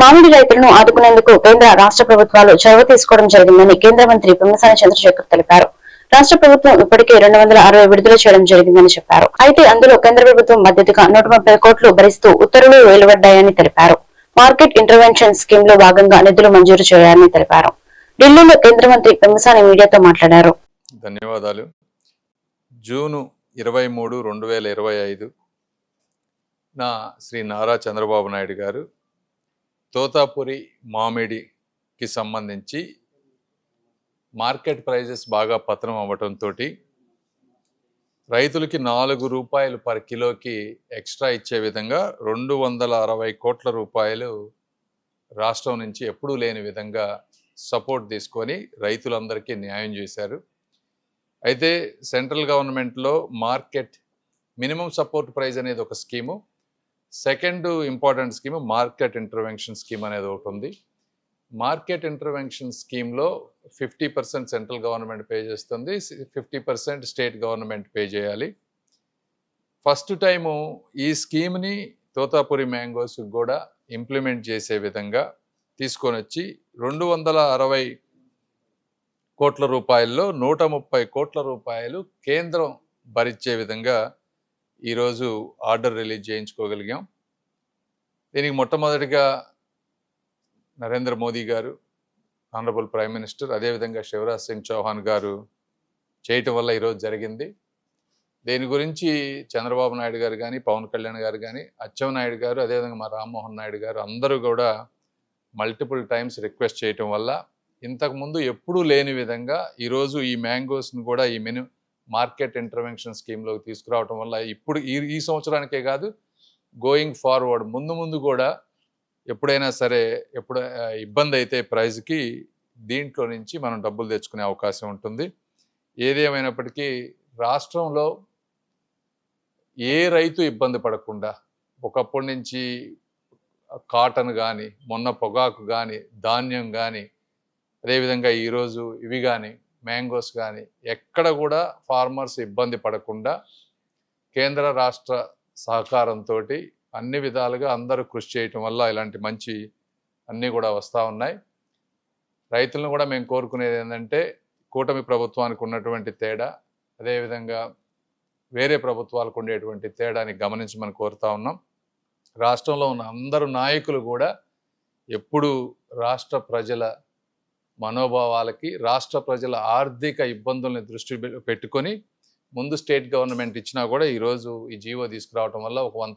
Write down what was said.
మామిడి రైతులను ఆదుకునేందుకు కేంద్ర రాష్ట్ర ప్రభుత్వాలు చొరవ తీసుకోవడం జరిగిందని కేంద్ర మంత్రి పెమ్మసాని చంద్రశేఖర్ తెలిపారు. రాష్ట్ర ప్రభుత్వం ఇప్పటికే రెండు వందల అరవై విడుదల చేయడం జరిగిందని చెప్పారు. అయితే అందులో కేంద్ర ప్రభుత్వం మద్దతుగా నూట ముప్పై కోట్లు భరిస్తూ ఉత్తర్వులు వెలువడ్డాయని తెలిపారు. మార్కెట్ ఇంటర్వెన్షన్ స్కీమ్లో భాగంగా నిధులు మంజూరు చేయాలని తెలిపారు. ఢిల్లీలో కేంద్ర మంత్రి పెమ్మసాని మీడియాతో మాట్లాడారు. ధన్యవాదాలు. జూను ఇరవై మూడు రెండు వేల ఇరవై ఐదు నా శ్రీ నారా చంద్రబాబు నాయుడు గారు తోతాపురి మామిడికి సంబంధించి మార్కెట్ ప్రైజెస్ బాగా పతనం అవ్వటంతో రైతులకి నాలుగు రూపాయలు పర్ కిలోకి ఎక్స్ట్రా ఇచ్చే విధంగా రెండు వందల అరవై కోట్ల రూపాయలు రాష్ట్రం నుంచి ఎప్పుడూ లేని విధంగా సపోర్ట్ తీసుకొని రైతులందరికీ న్యాయం చేశారు. అయితే సెంట్రల్ గవర్నమెంట్లో మార్కెట్ మినిమం సపోర్ట్ ప్రైస్ అనేది ఒక scheme. Second important scheme market intervention scheme అనేది ఒకటి ఉంది. మార్కెట్ ఇంటర్వెన్షన్ స్కీమ్లో fifty percent central government pay చేస్తుంది. Fifty percent state government pay చేయాలి. ఫస్ట్ టైము ఈ స్కీమ్ని తోతాపురి మ్యాంగోస్కి కూడా ఇంప్లిమెంట్ చేసే విధంగా తీసుకొని వచ్చి రెండు వందల అరవై కోట్ల రూపాయల్లో నూట ముప్పై కోట్ల రూపాయలు కేంద్రం భరించే విధంగా ఈరోజు ఆర్డర్ రిలీజ్ చేయించుకోగలిగాం. దీనికి మొట్టమొదటిగా నరేంద్ర మోదీ గారు ఆనరబుల్ ప్రైమ్ మినిస్టర్ అదేవిధంగా శివరాజ్ సింగ్ చౌహాన్ గారు చేయటం వల్ల ఈరోజు జరిగింది. దీని గురించి చంద్రబాబు నాయుడు గారు కానీ పవన్ కళ్యాణ్ గారు కానీ అచ్చెన్నాయుడు గారు అదేవిధంగా మా రామ్మోహన్ నాయుడు గారు అందరూ కూడా మల్టిపుల్ టైమ్స్ రిక్వెస్ట్ చేయటం వల్ల ఇంతకుముందు ఎప్పుడూ లేని విధంగా ఈరోజు ఈ మ్యాంగోస్ని కూడా ఈ మెను మార్కెట్ ఇంటర్వెన్షన్ స్కీమ్లోకి తీసుకురావటం వల్ల ఇప్పుడు ఈ ఈ సంవత్సరానికే కాదు గోయింగ్ ఫార్వర్డ్ ముందు ముందు కూడా ఎప్పుడైనా సరే ఎప్పుడు ఇబ్బంది అయితే ప్రైజ్కి దీంట్లో నుంచి మనం డబ్బులు తెచ్చుకునే అవకాశం ఉంటుంది. ఏదేమైనప్పటికీ రాష్ట్రంలో ఏ రైతు ఇబ్బంది పడకుండా ఒకప్పటి నుంచి కాటన్ కానీ మొన్న పొగాకు కానీ ధాన్యం కానీ అదేవిధంగా ఈరోజు ఇవి కానీ మ్యాంగోస్ కానీ ఎక్కడ కూడా ఫార్మర్స్ ఇబ్బంది పడకుండా కేంద్ర రాష్ట్ర సహకారంతో అన్ని విధాలుగా అందరూ కృషి చేయటం వల్ల ఇలాంటి మంచి అన్నీ కూడా వస్తూ ఉన్నాయి. రైతులను కూడా మేము కోరుకునేది ఏంటంటే కూటమి ప్రభుత్వానికి ఉన్నటువంటి తేడా అదేవిధంగా వేరే ప్రభుత్వాలకు ఉండేటువంటి తేడాని గమనించమని కోరుతా ఉన్నాం. రాష్ట్రంలో ఉన్న అందరు నాయకులు కూడా ఎప్పుడు రాష్ట్ర ప్రజల మనోభావాలకి రాష్ట్ర ప్రజల ఆర్థిక ఇబ్బందుల్ని దృష్టి పె- పెట్టుకొని ముందు స్టేట్ గవర్నమెంట్ ఇచ్చినా కూడా ఈరోజు ఈ జీవో తీసుకురావటం వల్ల ఒక వన్